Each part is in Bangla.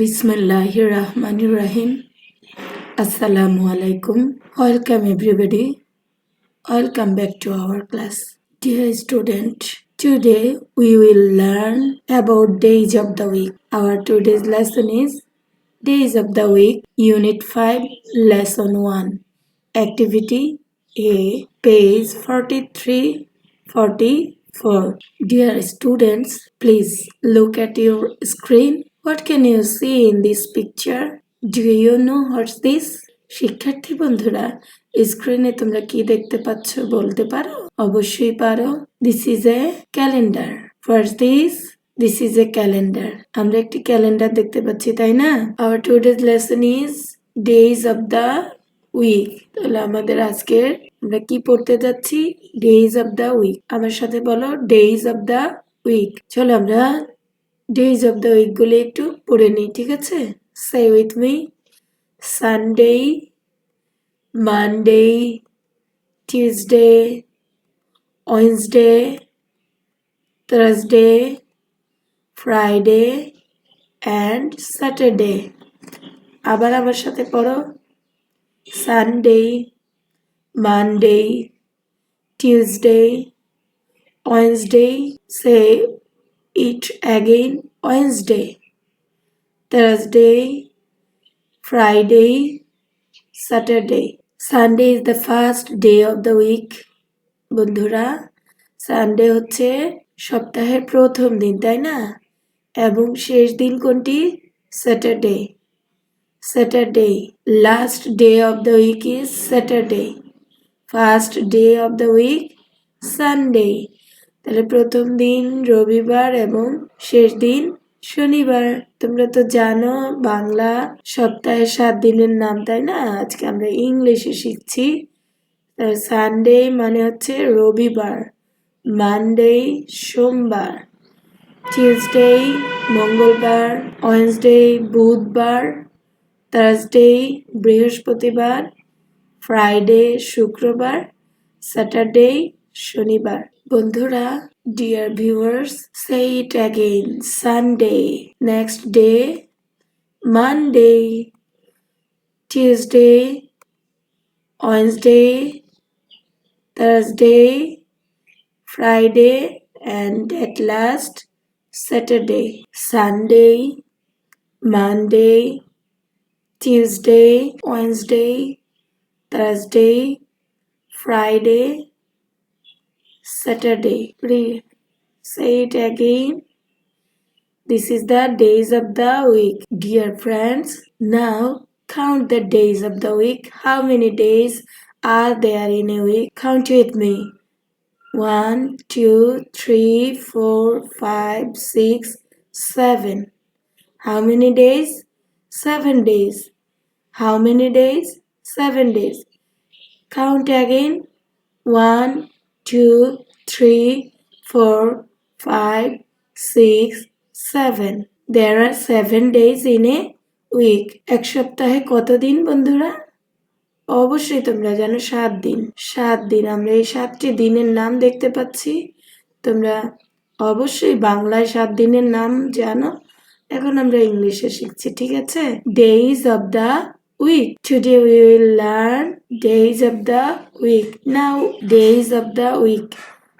Bismillahir Rahmanir Rahim. Assalamu Alaikum. Welcome everybody. Welcome back to our class. Dear students. today we will learn about days of the week. Our today's lesson is Days of the Week, Unit 5, Lesson 1. Activity A, page 43 44. Dear students, please look at your screen. What can you see in this picture? Do you know what's this? শিক্ষার্থী বন্ধুরা স্ক্রিনে তোমরা কি দেখতে পাচ্ছ বলতে পারো? অবশ্যই পারো। This is a calendar first this this is a calendar আমরা একটি ক্যালেন্ডার দেখতে পাচ্ছি, তাই না? Our today's lesson is days of the week তাহলে আমাদের আজকের আমরা কি পড়তে যাচ্ছি? ডেজ অফ দ্য উইক আমার সাথে বলো ডেজ অফ দ্য উইক চলো আমরা ডেজ অফ দ্য উইক গুলি একটু পড়ে নিই ঠিক আছে? Say with me Sunday Monday Tuesday Wednesday Thursday Friday and Saturday আবার আমার সাথে পড়ো Sunday Monday Tuesday Wednesday, say it again Wednesday, Thursday, Friday, Saturday. Sunday is the first day of the week. বন্ধুরা। সানডে হচ্ছে সপ্তাহের প্রথম দিন তাই না? এবং শেষ দিন কোনটি? Saturday Saturday last day of the week is Saturday first day of the week Sunday তাহলে প্রথম দিন রবিবার এবং শেষ দিন শনিবার। তোমরা তো জানো, বাংলা সপ্তাহে সাত দিনের নাম, তাই না? আজকে আমরা ইংলিশে শিখছি। সানডে মানে হচ্ছে রবিবার মানডে সোমবার টিউসডে মঙ্গলবার ওয়েন্সডে বুধবার থার্সডে বৃহস্পতিবার ফ্রাইডে শুক্রবার স্যাটারডে শনিবার। বন্ধুরা dear viewers say it again Sunday next day Monday Tuesday Wednesday Thursday Friday and at last Saturday, Sunday, Monday, Tuesday, Wednesday, Thursday, Friday, Saturday. Read. Say it again. This is the days of the week. Dear friends, now count the days of the week. How many days are there in a week? Count with me. One, two, three, four, five, six, seven. How many days? Seven days. How many days? Seven days. Count again. One, two, three, four, five, six, seven. There are seven days in a week. এক সপ্তাহে কত দিন বন্ধুরা? অবশ্যই তোমরা জানো সাত দিন। সাত দিন। আমরা এই সাতটি দিনের নাম দেখতে পাচ্ছি। তোমরা অবশ্যই বাংলায় সাত দিনের নাম জানো। এখন আমরা ইংলিশে শিখছি ঠিক আছে? Days of the week. Today we will learn days of the week. Now, days of the week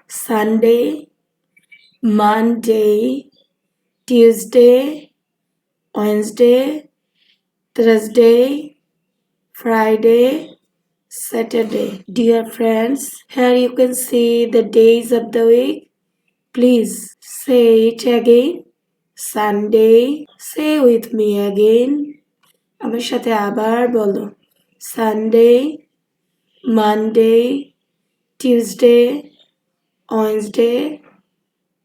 Sunday, Monday, Tuesday, Wednesday, Thursday, Friday, Saturday. Dear friends, here you can see the days of the week. Please say it again. Sunday, say with me again. আমার সাথে আবার বলো। Sunday Monday Tuesday Wednesday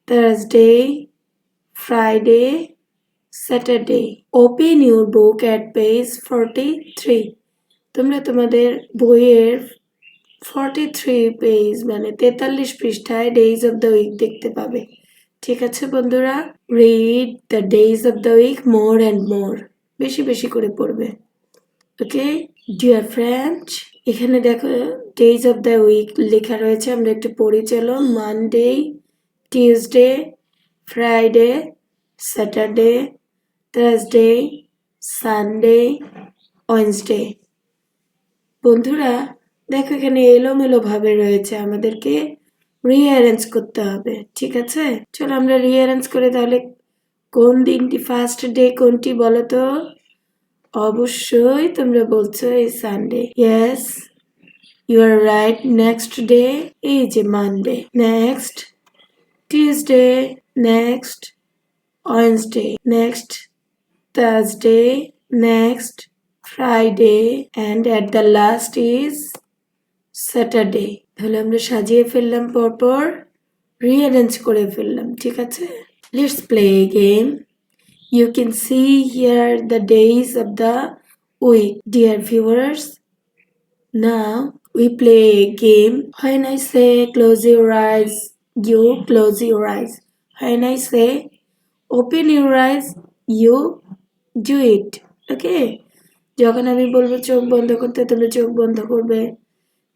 Thursday Friday Saturday open your book at page forty three তোমরা তোমাদের বইয়ের ফর্টি থ্রি পেজ মানে তেতাল্লিশ পৃষ্ঠায় ডেইজ অফ দ্য উইক দেখতে পাবে। ঠিক আছে বন্ধুরা? Read the days of the week more and more বেশি বেশি করে পড়বে। ওকে ডিয়ার ফ্রেন্ড এখানে দেখো ডেজ অফ দ্য উইক লেখা রয়েছে, আমরা একটু পড়ি চলো। Monday Tuesday Friday Saturday Thursday Sunday Wednesday বন্ধুরা, দেখো এখানে এলোমেলো ভাবে রয়েছে আমাদেরকে রিঅ্যারেঞ্জ করতে হবে, ঠিক আছে? চলো আমরা রিঅ্যারেঞ্জ করে তাহলে কোন দিনটি ফার্স্ট ডে কোনটি বলো তো অবশ্যই তোমরা বলছো এই Sunday yes you are right next day এই যে Monday next Tuesday next Wednesday next Thursday, next Friday and at the last is Saturday তাহলে আমরা সাজিয়ে ফেললাম পরপর রিঅ্যারেঞ্জ করে ফেললাম ঠিক আছে? Let's play game you can see here the days of the week dear viewers Now we play a game. When I say close your eyes, you close your eyes. When I say open your eyes, you do it. Okay? যখন আমি বলব চোখ বন্ধ করতে তোমরা চোখ বন্ধ করবে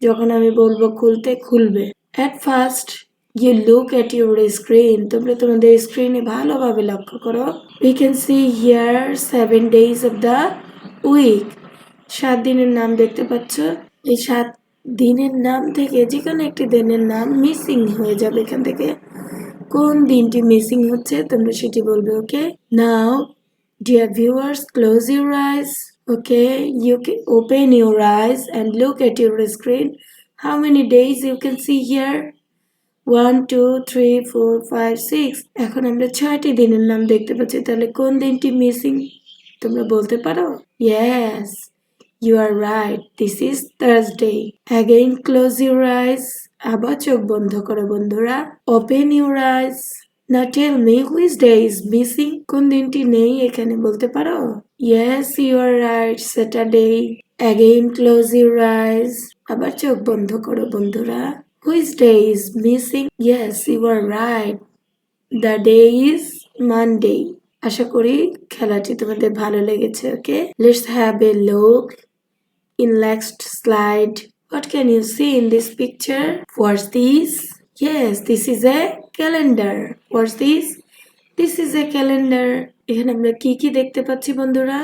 যখন আমি বলব খুলতে খুলবে at first you look at your screen তোমরা তোমাদের স্ক্রিনে ভালোভাবে লক্ষ্য করো। We can see here seven days of the week সাত দিনের নাম দেখতে পাচ্ছ? এই সাত দিনের নাম থেকে যে কোনো একটি দিনের নাম মিসিং হয়ে যাবে এখান থেকে। কোন দিনটি মিসিং হচ্ছে? তোমরা সেটি বলবে okay now dear viewers close your eyes okay you can open your eyes and look at your screen how many days you can see here one two three four five six এখন আমরা ছয়টি দিনের নাম দেখতে পাচ্ছি। তাহলে কোন দিনটি মিসিং তোমরা বলতে পারো? Yes you are right this is Thursday again close your eyes আবার চোখ বন্ধ করো বন্ধুরা। ওপেন ইউর আইস না tell me which day is missing কোন দিনটি নেই এখানে বলতে পারো? Yes you are right Saturday again close your eyes আবার চোখ বন্ধ করো বন্ধুরা। Which day is missing yes you are right the day is Monday আশা করি খেলাটি তোমাদের ভালো লেগেছে okay let's have a look in next slide what can you see in this picture what's this yes this is a calendar what's this this is a calendar এখানে আমরা কি কি দেখতে পাচ্ছি বন্ধুরা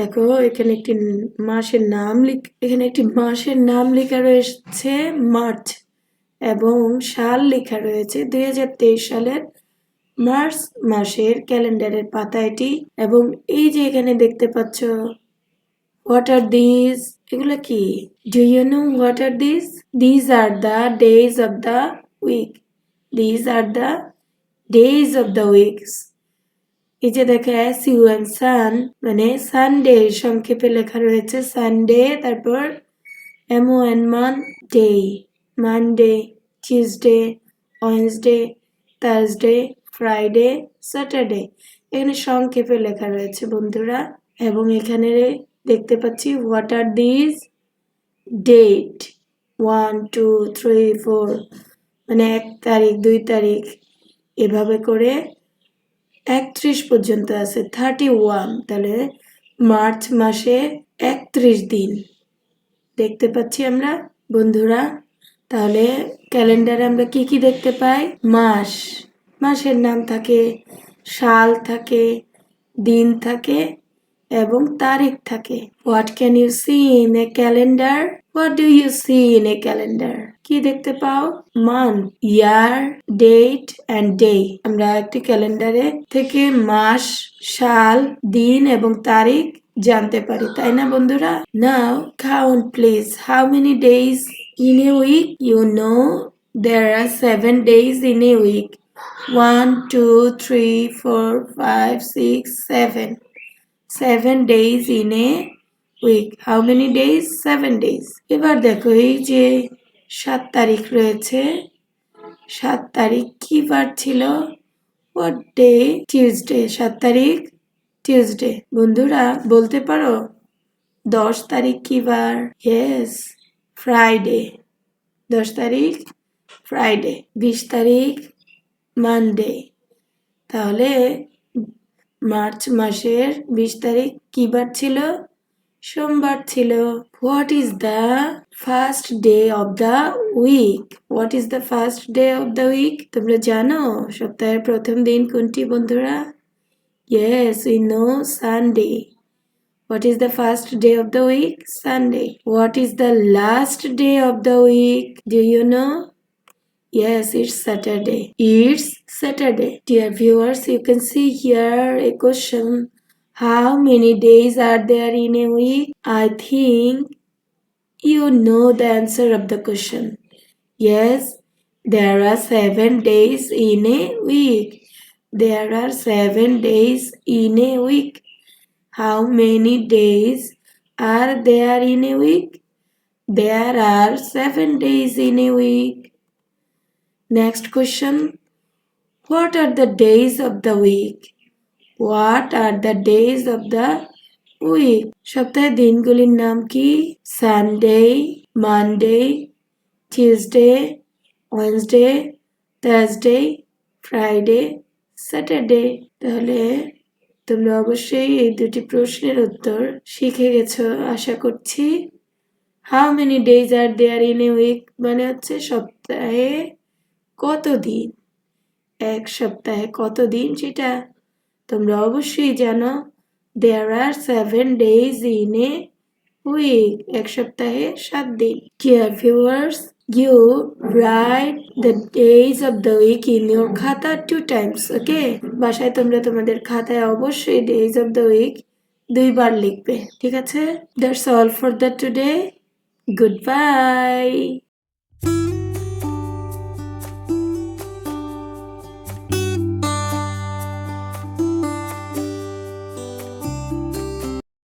দেখো, এখানে একটি মাসের নাম লিখ, এখানে একটি মাসের নাম লেখা রয়েছে, মার্চ, এবং সাল লেখা রয়েছে, দুই হাজার তেইশ সালের মার্চ মাসের ক্যালেন্ডারের পাতা এটি, এবং এই যে এখানে দেখতে পাচ্ছ, হোয়াট আর দিস, এগুলো কি? Do you know what are this this are the days of the week this are the days of the weeks এই যে দেখো এস ইউ এন সান মানে সানডে সংক্ষেপে লেখা রয়েছে সানডে তারপর M O N mon day Monday Tuesday Wednesday Thursday Friday Saturday এখানে সংক্ষেপে লেখা রয়েছে বন্ধুরা, এবং এখানে দেখতে পাচ্ছি what are this date one two three four মানে এক তারিখ, দুই তারিখ। এভাবে করে একত্রিশ পর্যন্ত আছে থার্টি ওয়ান তাহলে মার্চ মাসে একত্রিশ দিন। দেখতে পাচ্ছি আমরা, বন্ধুরা, তাহলে ক্যালেন্ডারে আমরা কি কি দেখতে পাই? মাস, মাসের নাম থাকে, সাল থাকে, দিন থাকে এবং তারিখ থাকে। What can you see in a calendar what do you see in a calendar কি দেখতে পাও? Month year date and day আমরা একটি ক্যালেন্ডারে থেকে মাস, সাল, দিন এবং তারিখ জানতে পারি, তাই না বন্ধুরা? Now count please how many days in a week you know there are seven days in a week one, two, three, four, five, six, seven seven days in a week how many days? Seven days. এবার দেখো, এই যে সাত তারিখ রয়েছে, সাত তারিখ কি বার ছিল? হোয়াট ডে টিউসডে সাত তারিখ টিউসডে বন্ধুরা, বলতে পারো? দশ তারিখ কি বার? ইয়েস ফ্রাইডে দশ তারিখ ফ্রাইডে বিশ তারিখ মানডে তাহলে মার্চ মাসের বিশ তারিখ কি বার ছিল সোমবার ছিল what is the first day of the week what is the first day of the week তোমরা জানো সপ্তাহের প্রথম দিন কোনটি বন্ধুরা yes we know Sunday What is the first day of the week? Sunday. What is the last day of the week? Do you know? Yes, it's Saturday. It's Saturday. Dear viewers, you can see here a question. How many days are there in a week? I think you know the answer of the question. Yes, there are seven days in a week. There are seven days in a week. How many days are there in a week? There are seven days in a week. Next question. What are the days of the week? What are the days of the week? সপ্তাহের দিনগুলির নাম কি? Sunday Monday Tuesday Wednesday Thursday Friday Saturday তাহলে তোমরা অবশ্যই এই দুটি প্রশ্নের উত্তর শিখে গেছো, আশা করছি। How many days are there in a week মানে হচ্ছে সপ্তাহে কত দিন এক সপ্তাহে কত দিন সেটা তোমরা অবশ্যই জানো। There are seven days in a week এক সপ্তাহে সাত দিন। Dear viewers you write the days of the week in your খাতা টু টাইমস ওকে বাসায় তোমরা তোমাদের খাতায় অবশ্যই ডেজ অফ দ্য উইক দুইবার লিখবে, ঠিক আছে? That's all for the today goodbye